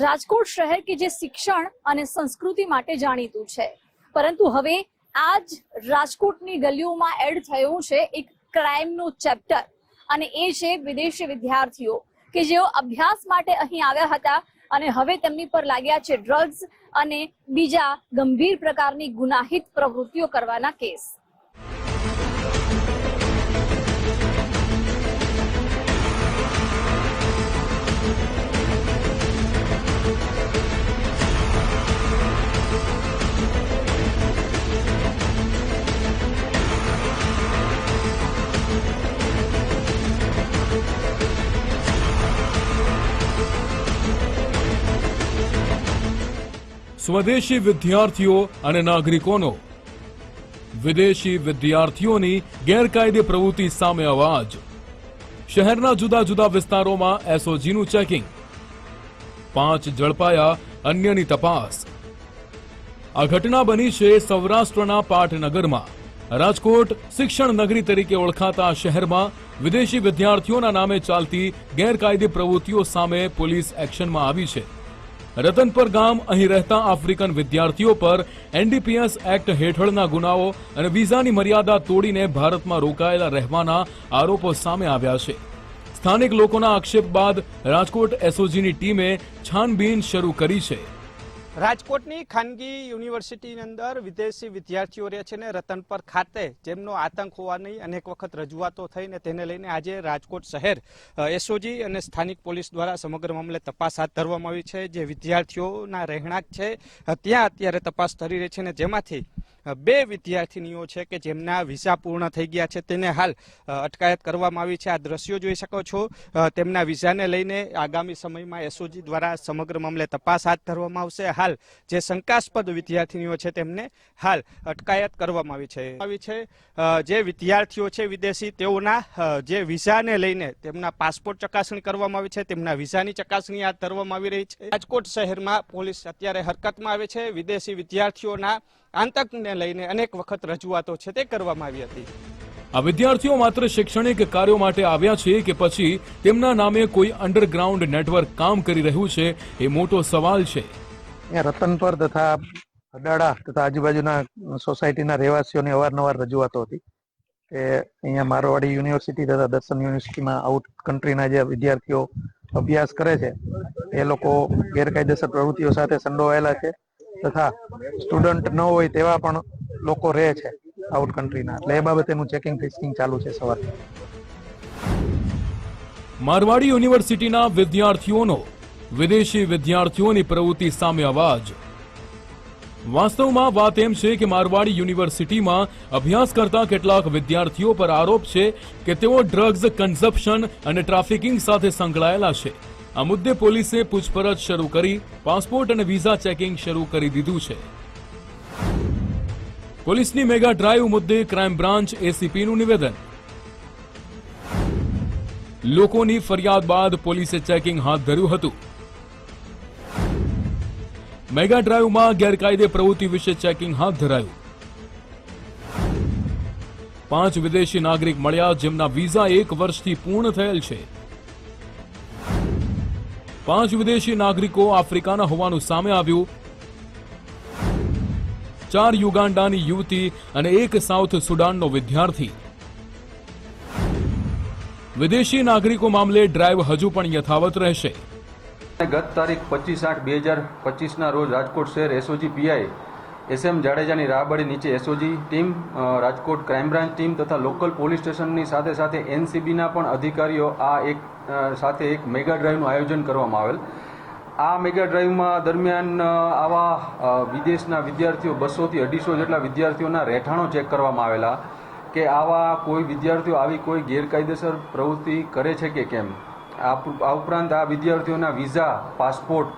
રાજકોટ શહેર કે જે શિક્ષણ અને સંસ્કૃતિ માટે જાણીતું છે. પરંતુ હવે આ જ રાજકોટની ગલીઓમાં એડ થયું છે એક ક્રાઇમનું ચેપ્ટર. અને એ છે વિદેશી વિદ્યાર્થીઓ કે જેઓ અભ્યાસ માટે અહીં આવ્યા હતા અને હવે તેમની પર લાગ્યા છે ડ્રગ્સ અને બીજા ગંભીર પ્રકારની ગુનાહિત પ્રવૃત્તિઓ કરવાના કેસ. સ્વદેશી વિદ્યાર્થીઓ અને નાગરિકોનો. વિદેશી વિદ્યાર્થીઓની ગેરકાયદે પ્રવૃત્તિ સામે અવાજ. શહેરના જુદા જુદા વિસ્તારોમાં એસઓજીનું ચેકિંગ. પાંચ ઝડપાયા અન્યની તપાસ. આ ઘટના બની છે સૌરાષ્ટ્રના પાટનગરમાં. રાજકોટ શિક્ષણ નગરી તરીકે ઓળખાતા શહેરમાં વિદેશી વિદ્યાર્થીઓના નામે ચાલતી ગેરકાયદે પ્રવૃત્તિઓ સામે પોલીસ એક્શનમાં આવી છે. રતનપર ગામ અહીં રહેતા આફ્રિકન વિદ્યાર્થીઓ પર એનડીપીએસ એક્ટ હેઠળના ગુનાઓ અને વિઝાની મર્યાદા તોડીને ભારતમાં રોકાયેલા રહેવાના આરોપો સામે આવ્યા છે. સ્થાનિક લોકોના આક્ષેપ બાદ રાજકોટ એસઓજીની ટીમે છાનબીન શરૂ કરી છે. રાજકોટની ખાનગી યુનિવર્સિટીની અંદર વિદેશી વિદ્યાર્થીઓ રહે છે ને રતનપર ખાતે જેમનો આતંક હોવાની અનેક વખત રજૂઆતો થઈને તેને લઈને આજે રાજકોટ શહેર એસઓજી અને સ્થાનિક પોલીસ દ્વારા સમગ્ર મામલે તપાસ હાથ ધરવામાં આવી છે. જે વિદ્યાર્થીઓના રહેણાંક છે ત્યાં અત્યારે તપાસ કરી રહી છે ને જેમાંથી બે વિદ્યાર્થીનીઓ છે કે જેમના વિઝા પૂર્ણ થઈ ગયા છે, તેને હાલ અટકાયત કરવામાં આવી છે. આ દ્રશ્યો જોઈ શકો છો. તેમના વિઝાને લઈને આગામી સમયમાં એસઓજી દ્વારા સમગ્ર મામલે તપાસ હાથ ધરવામાં આવશે. હાલ જે શંકાસ્પદ વિદ્યાર્થીનીઓ છે, તેમને હાલ અટકાયત કરવામાં આવી છે. આવી છે જે વિદ્યાર્થીઓ છે, વિદેશી, તેઓના જે વિઝાને લઈને તેમના પાસપોર્ટ ચકાસણી કરવામાં આવી છે, તેમના વિઝાની ચકાસણી હાથ ધરવામાં આવી રહી છે. રાજકોટ શહેરમાં પોલીસ અત્યારે હરકતમાં આવે છે. વિદેશી વિદ્યાર્થીઓના આતંકને લઈને અનેક વખત રજૂઆતો છે તે કરવામાં આવી હતી. આ વિદ્યાર્થીઓ માત્ર શૈક્ષણિક કાર્યો માટે આવ્યા છે કે પછી તેમના નામે કોઈ અંડરગ્રાઉન્ડ નેટવર્ક કામ કરી રહ્યું છે એ મોટો સવાલ છે. અહીંયા રતનપર તથા અડાડા તથા આજુબાજુના સોસાયટીના રહેવાસીઓની અવારનવાર રજૂઆતો હતી કે અહીંયા મારવાડી યુનિવર્સિટી તથા દર્શન યુનિવર્સિટીમાં આઉટ કન્ટ્રીના જે વિદ્યાર્થીઓ અભ્યાસ કરે છે એ લોકો ગેરકાયદેસર પ્રવૃત્તિઓ સાથે સંડોવાયેલા છે. તથા સ્ટુડન્ટ ન હોય તેવા પણ લોકો રહે છે આઉટ કન્ટ્રીના એટલે એ બાબતેનું ચેકિંગ ફિક્સિંગ ચાલુ છે સવારથી મારવાડી યુનિવર્સિટીના વિદ્યાર્થીઓનો વિદેશી વિદ્યાર્થીઓની પ્રવૃત્તિ સામે અવાજ. વાસ્તવમાં વાત એમ છે કે મારવાડી યુનિવર્સિટીમાં અભ્યાસ કરતા કેટલાક વિદ્યાર્થીઓ પર આરોપ છે કે તેઓ ડ્રગ્સ કન્ઝપ્શન અને ટ્રાફિકિંગ સાથે સંકળાયેલા છે. આ મુદ્દે પોલીસે પૂછપરછ શરૂ કરી પાસપોર્ટ અને વિઝા ચેકિંગ શરૂ કરી દીધું છે. પોલીસની મેગા ડ્રાઈવ મુદ્દે ક્રાઇમ બ્રાન્ચ એસીપીનું નિવેદન. લોકોની ફરિયાદ બાદ પોલીસે ચેકિંગ હાથ ધર્યું હતું. મેગા ડ્રાઈવમાં ગેરકાયદે પ્રવૃત્તિ વિશે ચેકિંગ હાથ ધરાયું. પાંચ વિદેશી નાગરિક મળ્યા જેમના વિઝા એક વર્ષથી પૂર્ણ થયેલ છે. પાંચ વિદેશી નાગરિકો આફ્રિકાના હોવાનું સામે આવ્યું. ચાર યુગાન્ડાની યુવતી અને એક સાઉથ સુડાનનો વિદ્યાર્થી. વિદેશી નાગરિકો મામલે ડ્રાઈવ હજુ પણ યથાવત રહેશે. ગત તારીખ પચીસ આઠ બે હજાર પચીસના રોજ રાજકોટ શહેર એસઓજી પીઆઈ એસ એમ જાડેજાની રાહબડી નીચે SOG team Rajkot crime branch team તથા લોકલ પોલીસ સ્ટેશનની સાથે સાથે એનસીબીના પણ અધિકારીઓ આ એક સાથે એક મેગા ડ્રાઈવનું આયોજન કરવામાં આવેલ. આ મેગા ડ્રાઈવમાં દરમિયાન આવા વિદેશના વિદ્યાર્થીઓ બસોથી અઢીસો જેટલા વિદ્યાર્થીઓના રહેઠાણો ચેક કરવામાં આવેલા કે આવા કોઈ વિદ્યાર્થીઓ આવી કોઈ ગેરકાયદેસર પ્રવૃત્તિ કરે છે કે કેમ? આ ઉપરાંત આ વિદ્યાર્થીઓના વિઝા, પાસપોર્ટ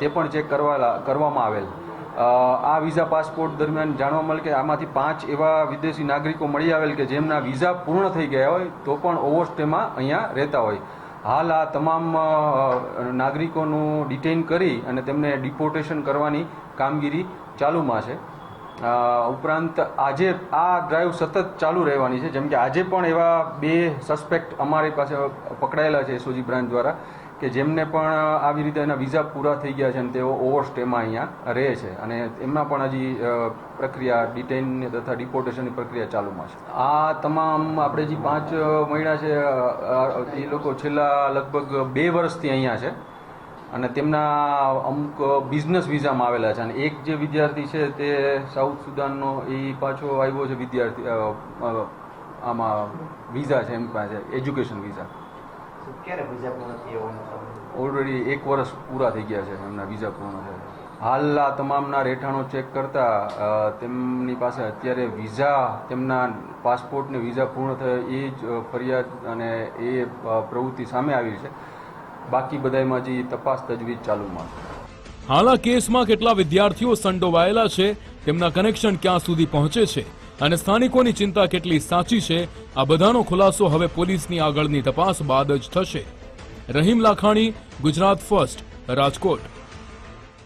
તે પણ ચેક કરવા કરવામાં આવેલ. આ વિઝા પાસપોર્ટ દરમિયાન જાણવા મળે કે આમાંથી પાંચ એવા વિદેશી નાગરિકો મળી આવેલ કે જેમના વિઝા પૂર્ણ થઈ ગયા હોય, તો પણ ઓવરસ્ટેમાં અહીંયા રહેતા હોય. હાલ આ તમામ નાગરિકોનું ડિટેઇન કરી અને તેમને ડિપોર્ટેશન કરવાની કામગીરી ચાલુમાં છે. ઉપરાંત આજે આ ડ્રાઈવ સતત ચાલુ રહેવાની છે. જેમ કે આજે પણ એવા બે સસ્પેક્ટ અમારી પાસે પકડાયેલા છે એસઓજી બ્રાન્ચ દ્વારા. કે જેમને પણ આવી રીતે એના વિઝા પૂરા થઈ ગયા છે અને તેઓ ઓવરસ્ટેમાં અહીંયા રહે છે અને એમના પણ હજી પ્રક્રિયા ડિટેઇન તથા ડિપોર્ટેશનની પ્રક્રિયા ચાલુમાં છે. આ તમામ આપણે જે પાંચ મહિના છે એ લોકો છેલ્લા લગભગ બે વર્ષથી અહીંયા છે અને તેમના અમુક બિઝનેસ વિઝામાં આવેલા છે અને એક જે વિદ્યાર્થી છે તે સાઉથ સુદાનનો એ પાછો આવ્યો છે વિદ્યાર્થી આમાં વિઝા છે એમ પાસે એજ્યુકેશન વિઝા. ઓલરેડી એક વર્ષ પૂરા થઈ ગયા છે એમના વિઝા પૂર્ણ થયા હાલના તમામના રહેઠાણો ચેક કરતા તેમની પાસે અત્યારે વિઝા તેમના પાસપોર્ટને વિઝા પૂર્ણ થયા એ જ ફરિયાદ અને એ પ્રવૃત્તિ સામે આવી છે. બાકી બધામાં જે તપાસ તજવીજ ચાલુમાં હાલ આ કેસમાં કેટલા વિદ્યાર્થીઓ સંડોવાયેલા છે તેમના કનેક્શન ક્યાં સુધી પહોંચે છે? અને સ્થાનિકોની ચિંતા કેટલી સાચી છે, આ બધાનો ખુલાસો હવે પોલીસની આગળની તપાસ બાદ જ થશે. રહીમ લાખાણી, ગુજરાત ફર્સ્ટ, રાજકોટ.